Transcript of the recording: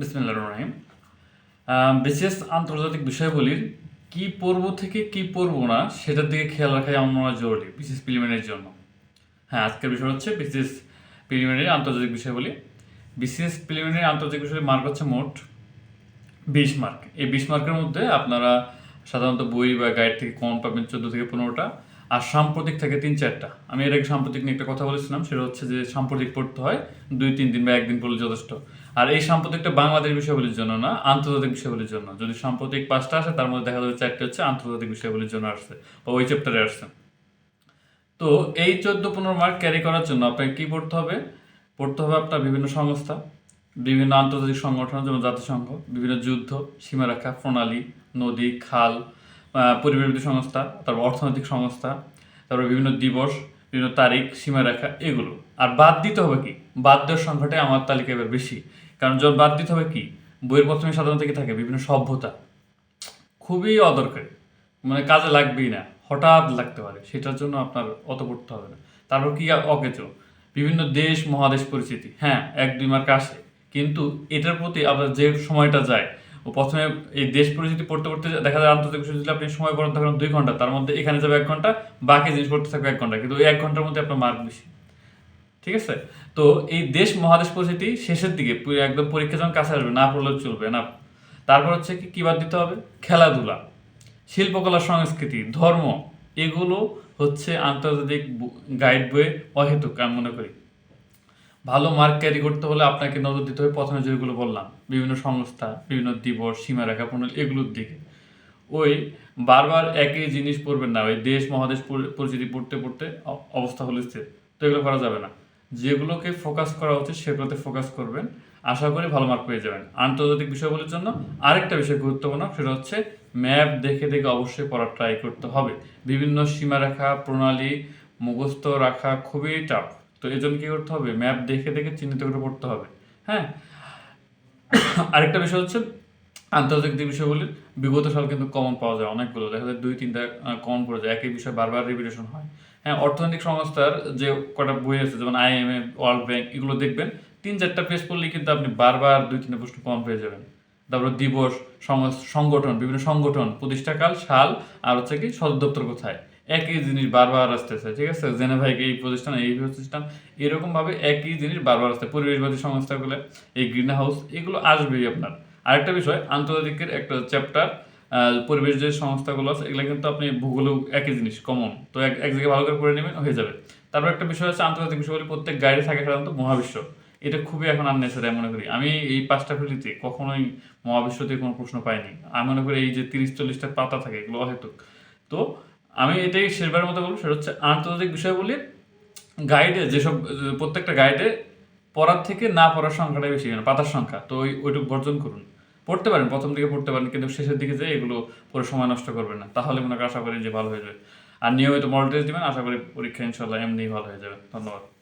বিসমিল্লাহ রহিম। বিশেষ আন্তর্জাতিক বিষয়গুলির কি পড়ব থেকে কি পড়ব না সেটার দিকে খেয়াল রাখাই আমার মনে হয় জরুরি, বিশেষ প্রিলিমিনারির জন্য। হ্যাঁ আজকের বিষয় হচ্ছে বিশেষ প্রিলিমিনারি আন্তর্জাতিক বিষয়গুলি। বিশেষ প্রিলিমিনারি আন্তর্জাতিক বিষয়ের মার্ক হচ্ছে মোট বিশ মার্ক এই বিশ মার্কের মধ্যে আপনারা সাধারণত বই বা গাইড থেকে কম পাবেন চোদ্দ থেকে পনেরোটা। আর সাম্প্রতিক থেকে তিন চারটা। আমি এর আগে সাম্প্রতিক নিয়ে একটা কথা বলেছিলাম, সেটা হচ্ছে যে সাম্প্রতিক পড়তে হয় দুই, তিন দিন বা একদিন পড়লে যথেষ্ট। আর এই সাম্প্রতিকটা বাংলাদেশ বিষয়গুলির জন্য না, আন্তর্জাতিক বিষয়গুলির জন্য। যদি সাম্প্রতিক পাঁচটা আসে, তার মধ্যে দেখা যাবে চারটে হচ্ছে আন্তর্জাতিক বিষয়গুলির জন্য আসছে, বা ওই চ্যাপ্টারে আসছে। তো এই চোদ্দ, পনেরো মার্ক ক্যারি করার জন্য আপনাকে কি পড়তে হবে? পড়তে হবে আপনার বিভিন্ন সংস্থা, বিভিন্ন আন্তর্জাতিক সংগঠন, যেমন জাতিসংঘ, বিভিন্ন যুদ্ধ সীমারেখা প্রণালী, নদী, খাল পরিবেশবিদ সংস্থা, তারপর অর্থনৈতিক সংস্থা, তারপর বিভিন্ন দিবস, বিভিন্ন তারিখ, সীমারেখা, এগুলো। আর বাদ দিতে হবে কি? বাদ দেওয়ার সংখ্যাটাই আমার তালিকায় এবার বেশি। কারণ যখন বাদ দিতে হবে কি? বইয়ের প্রথমে সাধারণত কি থাকে? বিভিন্ন সভ্যতা। খুবই অদরকারি। মানে কাজে লাগবেই না। হঠাৎ লাগতে পারে। সেটার জন্য আপনার অত পড়তে হবে না। তারপর কি অকেচ বিভিন্ন দেশ, মহাদেশ পরিচিতি। হ্যাঁ এক, দুই মার্ক আসে। কিন্তু এটার প্রতি আপনার যে সময়টা যায় প্রথমে এই দেশ পরিচিতি পড়তে পড়তে দেখা যায় আন্তর্জাতিক বিষয় যদি আপনি সময় বরাদ্দ করেন দুই ঘণ্টা। তার মধ্যে এখানে যাবে এক ঘণ্টা, বাকি জিনিস পড়তে থাকবে এক ঘণ্টা। কিন্তু এক ঘণ্টার মধ্যে আপনার মার্ক বেশি। ঠিক আছে? তো এই দেশ মহাদেশ পরিস্থিতি শেষের দিকে একদম পরীক্ষা যখন কাছে আসবে, না পড়লেও চলবে, না। তারপর হচ্ছে কি, কী বাদ দিতে হবে? খেলাধুলা, শিল্পকলা, সংস্কৃতি, ধর্ম, এগুলো হচ্ছে আন্তর্জাতিক গাইড বইয়ে অহেতুক আমি মনে করি। ভালো মার্ক ক্যারি করতে হলে আপনাকে নজর দিতে হবে। প্রথমে যেগুলো বললাম, বিভিন্ন সংস্থা, বিভিন্ন দিবস সীমারেখা প্রণালী, এগুলোর দিকে। ওই বারবার একই জিনিস পড়বেন না, ওই দেশ, মহাদেশ পরি- পরিচিতি পড়তে পড়তে অবস্থা হলে স্থির। তো এগুলো করা যাবে না। যেগুলোকে ফোকাস করা উচিত সেগুলোতে ফোকাস করবেন। আশা করি ভালো মার্ক পেয়ে যাবেন। আন্তর্জাতিক বিষয়গুলির জন্য আরেকটা বিষয় গুরুত্বপূর্ণ, সেটা হচ্ছে ম্যাপ দেখে দেখে অবশ্যই পড়ার ট্রাই করতে হবে। বিভিন্ন সীমারেখা প্রণালী মুখস্থ রাখা খুবই টাফ তো এই জন্য কী করতে হবে? ম্যাপ দেখে দেখে চিহ্নিত করে পড়তে হবে। হ্যাঁ? আরেকটা বিষয় হচ্ছে আন্তর্জাতিক বিষয়গুলি বিগত সাল কিন্তু কমন পাওয়া যায় অনেকগুলো। দেখা যায় দুই, তিনটা কমন পড়ে যায়। একই বিষয় বারবার রিভিটেশন হয়। হ্যাঁ অর্থনৈতিক সংস্থার যে কটা বই আছে, যেমন আইএমএফ ওয়ার্ল্ড ব্যাংক এগুলো দেখবেন, তিন, চারটা পেজ পড়লেই কিন্তু আপনি বারবার দুই, তিনটা প্রশ্ন কমন পেয়ে যাবেন। তারপর দিবস সংগঠন, বিভিন্ন সংগঠন, প্রতিষ্ঠাকাল, সাল, আর হচ্ছে কি সদর দপ্তর কোথায়? একই জিনিস বারবার আসতেছে, ঠিক আছে? জেনেভাইকে এই প্রতিষ্ঠান এই প্রতিষ্ঠান, এরকম ভাবে একই জিনিস বারবার আসতে পরিবেশবাদী সংস্থাগুলো, এই গ্রিন হাউস এগুলো আসবেই আপনার। আরেকটা বিষয়, আন্তর্জাতিকের একটা চ্যাপ্টার পরিবেশ যে সংস্থাগুলো আছে, এগুলো কিন্তু আপনি ভূগোলেও একই জিনিস কমন তো এক জায়গায় ভালো করে পড়ে নেবেন, হয়ে যাবে। তারপর একটা বিষয় আছে আন্তর্জাতিক বিষয়গুলি প্রত্যেক গাইডে থাকে সাধারণত মহাবিশ্ব। এটা খুবই এখন আননেসারি মনে করি। আমি এই পাঁচটা ফিলিতে কখনোই মহাবিশ্ব থেকে কোনো প্রশ্ন পাইনি। আমি মনে করি এই যে তিরিশ, চল্লিশটা পাতা থাকে, এগুলো অহেতুক। তো আমি এটাই শেষবার মতো বলব, সেটা হচ্ছে আন্তর্জাতিক বিষয়গুলির গাইডে যেসব, প্রত্যেকটা গাইডে পড়ার থেকে না পড়ার সংখ্যাটাই বেশি মানে পাতার সংখ্যা, তো ওই, ওইটুকু বর্জন করুন। পড়তে পারেন, প্রথম দিকে পড়তে পারেন, কিন্তু শেষের দিকে যে এগুলো পরে সময় নষ্ট করবে না। তাহলে মনে করি আশা করি যে ভালো হয়ে যাবে। আর নিয়মিত মডেল টেস্ট দিবেন, আশা করি পরীক্ষা ইনশাল্লাহ এমনিই ভালো হয়ে যাবে। ধন্যবাদ।